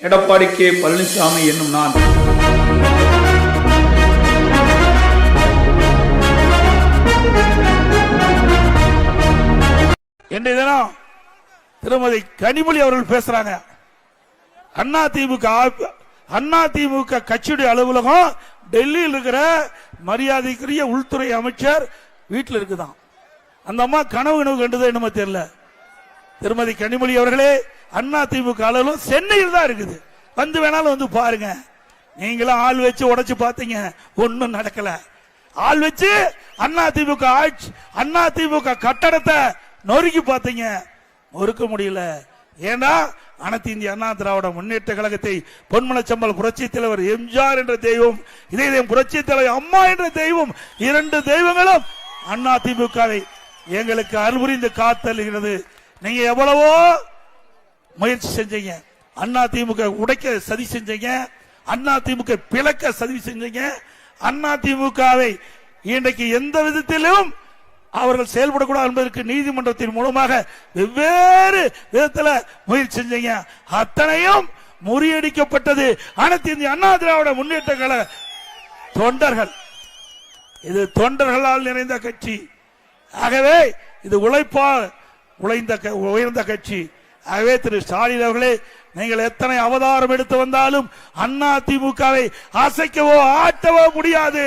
Edappadi K Palaniswami என்னும் நான். இன்றைய தினம் திருமதி கனிமொழி அவர்கள் பேசுறாங்க. அண்ணா திமுக ஆ- அண்ணா திமுக கட்சியுடைய அலுவலகம் டெல்லியில் இருக்கிற மரியாதைக்குரிய உள்துறை அமைச்சர் வீட்டில் இருக்குதாம் அந்த அம்மா கனவு கனவு கண்டது என்னமோ தெரியல. திருமதி கனிமொழி அவர்களே அண்ணா திமுக அலுவலகம் சென்னையில் தான் இருக்குது. வந்து வேணாலும் வந்து பாருங்க. நீங்களும் ஆள் வச்சு உடைச்சு பார்த்தீங்க. ஒன்றும் நடக்கல. ஆள் வச்சு அண்ணா திமுக ஆட்சி அண்ணா திமுக கட்டடத்தை நொறுக்கி பார்த்தீங்க. நொறுக்க முடியல. ஏன்னா அனைத்து இந்திய அண்ணா திராவிட முன்னேற்ற கழகத்தை பொன்மலச்சம்பல் புரட்சி தலைவர் எம்ஜிஆர் என்ற தெய்வம் இதே தெய்வம் புரட்சி தலைவர் அம்மா என்ற தெய்வம் இரண்டு தெய்வங்களும் அண்ணா திமுகவை எங்களுக்கு அருள்புரிந்து காத்தல்கிறது நீங்க எவ்வளவோ முயற்சி செஞ்சீங்க. அண்ணா திமுக உடைக்க சதி செஞ்சீங்க. அண்ணா திமுக பிளக்க சதி செஞ்சீங்க. அண்ணா திமுகவை இன்றைக்கு எந்த விதத்திலும் அவர்கள் செயல்படக்கூடாது என்பதற்கு நீதிமன்றத்தின் மூலமாக வெவ்வேறு விதத்தில் முயற்சி செஞ்சீங்க. அத்தனையும் முறியடிக்கப்பட்டது அனைத்து இந்திய அண்ணா திராவிட முன்னேற்ற கழக தொண்டர்கள். இது தொண்டர்களால் நிறைந்த கட்சி. ஆகவே இது உழைப்பால் உழைந்த க- உயர்ந்த கட்சி. ஆகவே திரு ஸ்டாலின் அவர்களே நீங்கள் எத்தனை அவதாரம் எடுத்து வந்தாலும் அண்ணா திமுகவை அசைக்கவோ ஆட்டவோ முடியாது.